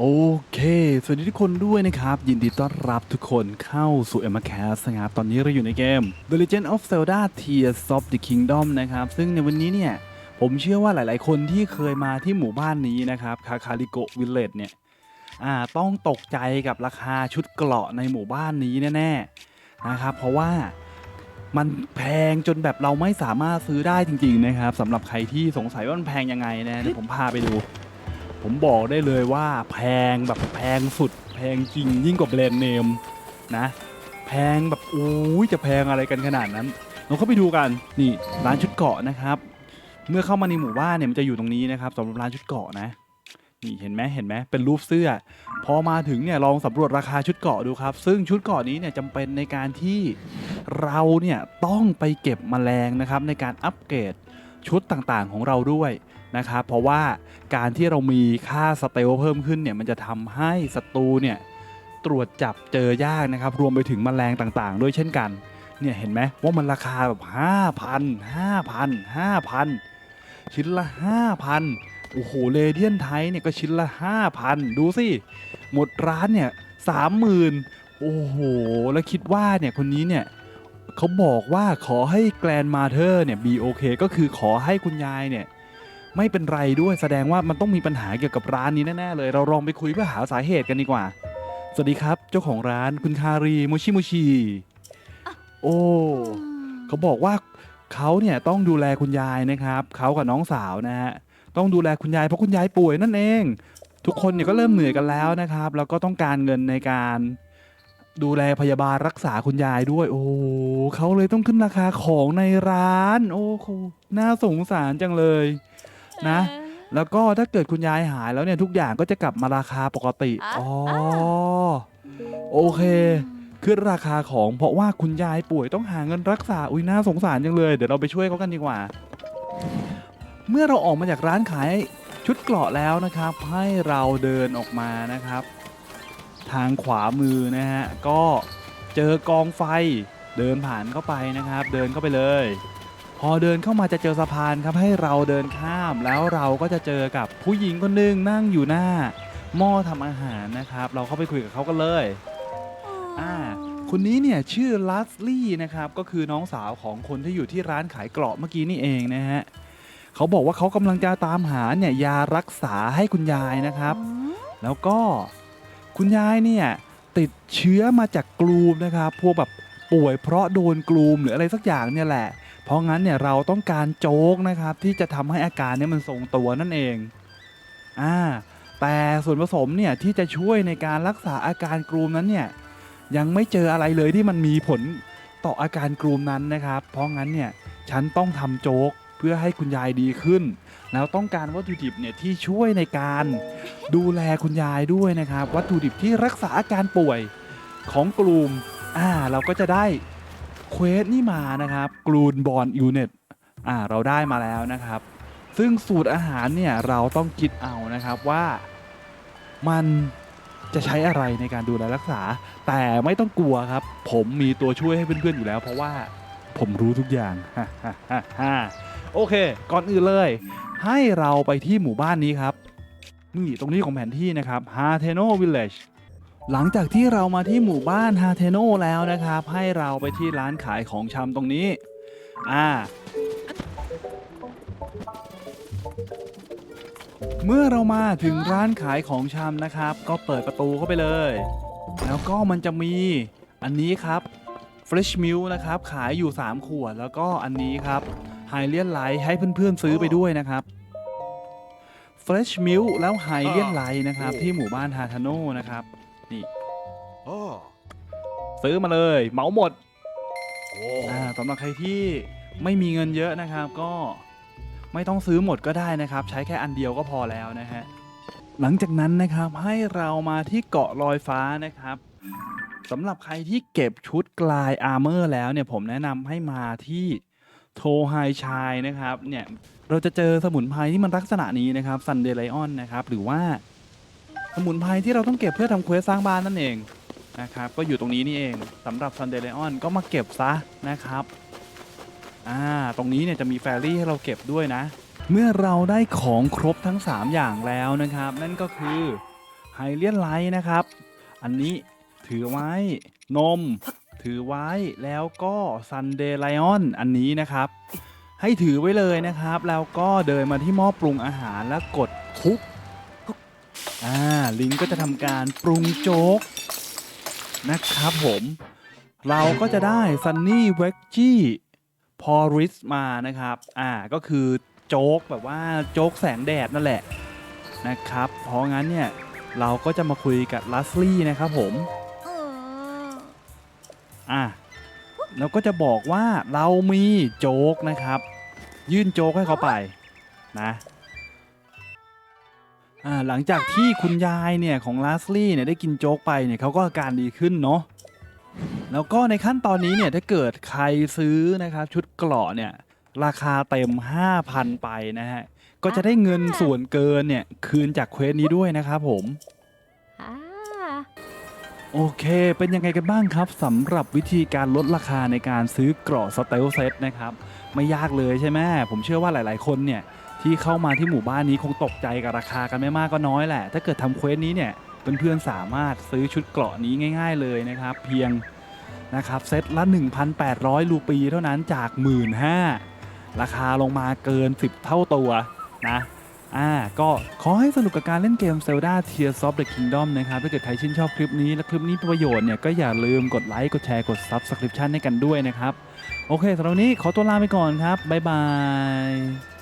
โอเค สวัสดีทุกคนด้วยนะครับ ยินดีต้อนรับทุกคนเข้าสู่ e m m a c a s นะครับ ตอนนี้เราอยู่ในเกม The Legend of Zelda Tears of the Kingdom นะครับ ซึ่งในวันนี้เนี่ย ผมเชื่อว่าหลายๆ คนที่เคยมาที่หมู่บ้านนี้นะครับคาคาริโกวิลเลจเนี่ยต้องตกใจกับราคาชุดเกราะในหมู่บ้านนี้แน่ๆนะครับ เพราะว่ามันแพงจนแบบเราไม่สามารถซื้อได้จริง ๆ นะครับสำหรับใครที่สงสัยว่ามันแพงยังไงนะเดี๋ยวผมพาไปดู ผมบอกได้เลยว่าแพงแบบแพงสุด แพงจริงยิ่งกว่าแบรนด์เนมนะ แพงแบบโอ้ยจะแพงอะไรกันขนาดนั้นเราเข้าไปดูกันนี่ร้านชุดเกาะนะครับ เมื่อเข้ามาในหมู่บ้านเนี่ยมันจะอยู่ตรงนี้นะครับสำหรับร้านชุดเกาะนะนี่เห็นไหมเห็นไหมเป็นรูปเสื้อ พอมาถึงเนี่ยลองสำรวจราคาชุดเกาะดูครับ ซึ่งชุดเกาะนี้เนี่ยจำเป็นในการที่เราเนี่ยต้องไปเก็บแมลงนะครับในการอัปเกรดชุดต่างๆของเราด้วย นะครับเพราะว่าการที่เรามีค่าสเตลเพิ่มขึ้นเนี่ยมันจะทำให้ศัตรูเนี่ยตรวจจับเจอยากนะครับ รวมไปถึงแมลงต่างๆ ด้วยเช่นกันเนี่ยเห็นไหมว่ามันราคาแบบ5,000 5,000 5,000 ชิ้นละ 5,000 โอ้โหเลเดียนไทยเนี่ยก็ชิ้นละ 5,000 ดูสิหมดร้านเนี่ย30,000โอ้โห แล้วคิดว่าเนี่ยคนนี้เนี่ยเขาบอกว่าขอให้แกรนมาเธอร์เนี่ยบีโอเคก็คือขอให้คุณยายเนี่ย ไม่เป็นไรด้วยแสดงว่ามันต้องมีปัญหาเกี่ยวกับร้านนี้แน่ๆเลย เราลองไปคุยเพื่อหาสาเหตุกันดีกว่า สวัสดีครับ เจ้าของร้านคุณคารีมูชิมูชิโอ้เขาบอกว่าเขาเนี่ยต้องดูแลคุณยายนะครับเขากับน้องสาวนะฮะต้องดูแลคุณยายเพราะคุณยายป่วยนั่นเอง ทุกคนเนี่ยก็เริ่มเหนื่อยกันแล้วนะครับ แล้วก็ต้องการเงินในการดูแลพยาบาลรักษาคุณยายด้วย โอ้เขาเลยต้องขึ้นราคาของในร้าน โอ้โหน่าสงสารจังเลย นะ แล้วก็ถ้าเกิดคุณยายหายแล้วเนี่ยทุกอย่างก็จะกลับมาราคาปกติอะอ๋ออะโอเค ขึ้นราคาของเพราะว่าคุณยายป่วยต้องหาเงินรักษา อุ้ยน่าสงสารจังเลย เดี๋ยวเราไปช่วยเขากันดีกว่า เมื่อเราออกมาจากร้านขายชุดเกราะแล้วนะครับ ให้เราเดินออกมานะครับ ทางขวามือนะฮะ ก็เจอกองไฟเดินผ่านเข้าไปนะครับ เดินเข้าไปเลย พอเดินเข้ามาจะเจอสะพานครับให้เราเดินข้ามแล้วเราก็จะเจอกับผู้หญิงคนหนึ่งนั่งอยู่หน้า หม้อทำอาหารนะครับ เราเข้าไปคุยกับเขากันเลยอ่าคนนี้เนี่ยชื่อลัสลี่นะครับก็คือน้องสาวของคนที่อยู่ที่ร้านขายเกราะเมื่อกี้นี่เองนะฮะเขาบอกว่าเขากำลังจะตามหาเนี่ยยารักษาให้คุณยายนะครับ แล้วก็คุณยายเนี่ยติดเชื้อมาจากกลูมนะครับ พวกแบบป่วยเพราะโดนกลูมหรืออะไรสักอย่างเนี่ยแหละ เพราะงั้นเนี่ยเราต้องการโจ๊กนะครับ ที่จะทำให้อาการเนี่ยมันทรงตัวนั่นเองอ่าแต่ส่วนผสมเนี่ยที่จะช่วยในการรักษาอาการกลูมนั้นเนี่ยยังไม่เจออะไรเลยที่มันมีผลต่ออาการกลูมนั้นนะครับ เพราะงั้นเนี่ยฉันต้องทำโจ๊กเพื่อให้คุณยายดีขึ้น แล้วต้องการวัตถุดิบเนี่ยที่ช่วยในการดูแลคุณยายด้วยนะครับ วัตถุดิบที่รักษาอาการป่วยของกลุ่มอ่าเราก็จะได้ เควสนี่มานะครับกลูนบอลยูเน็ตอ่าเราได้มาแล้วนะครับ ซึ่งสูตรอาหารเนี่ยเราต้องคิดเอานะครับว่ามันจะใช้อะไรในการดูแลรักษา แต่ไม่ต้องกลัวครับ ผมมีตัวช่วยให้เพื่อนๆอยู่แล้ว เพราะว่าผมรู้ทุกอย่างโอเค ก่อนอื่นเลย ให้เราไปที่หมู่บ้านนี้ครับ นี่ตรงนี้ของแผนที่นะครับ h a t e n o Village หลังจากที่เรามาที่หมู่บ้าน h a t e n o แล้วนะครับ ให้เราไปที่ร้านขายของชำตรงนี้ อ่า เมื่อเรามาถึงร้านขายของชำนะครับ ก็เปิดประตูเข้าไปเลย แล้วก็มันจะมีอันนี้ครับ Fresh Milk นะครับ ขายอยู่ 3 ขวด แล้วก็อันนี้ครับไฮเลียนไลท์ให้เพื่อนๆซื้อไปด้วยนะครับ Fresh Milk แล้วไฮเลียนไลท์นะครับ ที่หมู่บ้านฮาทาโนนะครับ นี่ Oh. ซื้อมาเลยเหมาหมด Oh. อ่าสำหรับใครที่ไม่มีเงินเยอะนะครับ ก็ไม่ต้องซื้อหมดก็ได้นะครับ ใช้แค่อันเดียวก็พอแล้วนะฮะหลังจากนั้นนะครับให้เรามาที่เกาะลอยฟ้านะครับสำหรับใครที่เก็บชุดกลายอาร์เมอร์แล้วเนี่ยผมแนะนำให้มาที่โทไฮชายนะครับเนี่ยเราจะเจอสมุนไพรที่มันลักษณะนี้นะครับซันเด l ไลออนนะครับหรือว่า สมุนไพรที่เราต้องเก็บเพื่อทำเควสสร้างบ้านนั่นเองนะครับก็อยู่ตรงนี้นี่เองสำหรับซันเด l ไลออนก็มาเก็บซะนะครับอ่าตรงนี้เนี่ยจะมีแฟรี่ให้เราเก็บด้วยนะ เมื่อเราได้ของครบทั้ง 3 อย่างแล้วนะครับ นั่นก็คือไฮเลียนไลท์นะครับ อันนี้ถือไว้นม ถือไว้แล้วก็ซันเดย์ไลออนอันนี้นะครับ ให้ถือไว้เลยนะครับ แล้วก็เดินมาที่หม้อปรุงอาหารแล้วกดคุก อ่าลิงก็จะทำการปรุงโจ๊กนะครับผม เราก็จะได้ซันนี่เวกจี้พอริสมานะครับ อ่าก็คือโจ๊กแบบว่าโจ๊กแสงแดดนั่นแหละนะครับ เพราะงั้นเนี่ยเราก็จะมาคุยกับลัสลี่นะครับผม อะแล้วก็จะบอกว่าเรามีโจ๊กนะครับ ยื่นโจ๊กให้เขาไปนะ หลังจากที่คุณยายเนี่ยของลาสลี่เนี่ยได้กินโจ๊กไปเนี่ยเขาก็อาการดีขึ้นเนาะแล้วก็ในขั้นตอนนี้เนี่ยถ้าเกิดใครซื้อนะครับชุดเกราะเนี่ยราคาเต็ม 5,000 ไปนะฮะ ก็จะได้เงินส่วนเกินเนี่ยคืนจากเควสนี้ด้วยนะครับผมอ่าโอเค เป็นยังไงกันบ้างครับสำหรับวิธีการลดราคาในการซื้อเกราะสเตลเซตนะครับ ไม่ยากเลยใช่ไหมผมเชื่อว่าหลาย ๆ คนเนี่ย ที่เข้ามาที่หมู่บ้านนี้คงตกใจกับราคากันไม่มากก็น้อยแหละ ถ้าเกิดทำเควสนี้เนี่ยเพื่อนๆสามารถซื้อชุดเกราะนี้ง่าย ๆ เลยนะครับ เพียงนะครับเซตละ 1,800รูปีเท่านั้นจาก 1 5ื่นราคาลงมาเกิน 10 เท่าตัวนะอ่าก็ขอให้สนุกกับการเล่นเกม Zelda Tears of the Kingdom นะครับ ถ้าเกิดใครชื่นชอบคลิปนี้ และคลิปนี้เป็นประโยชน์เนี่ย ก็อย่าลืมกดไลค์ กดแชร์ กด Subscription ให้กันด้วยนะครับ โอเคสำหรับวันนี้ขอตัวลาไปก่อนครับ บ๊ายบาย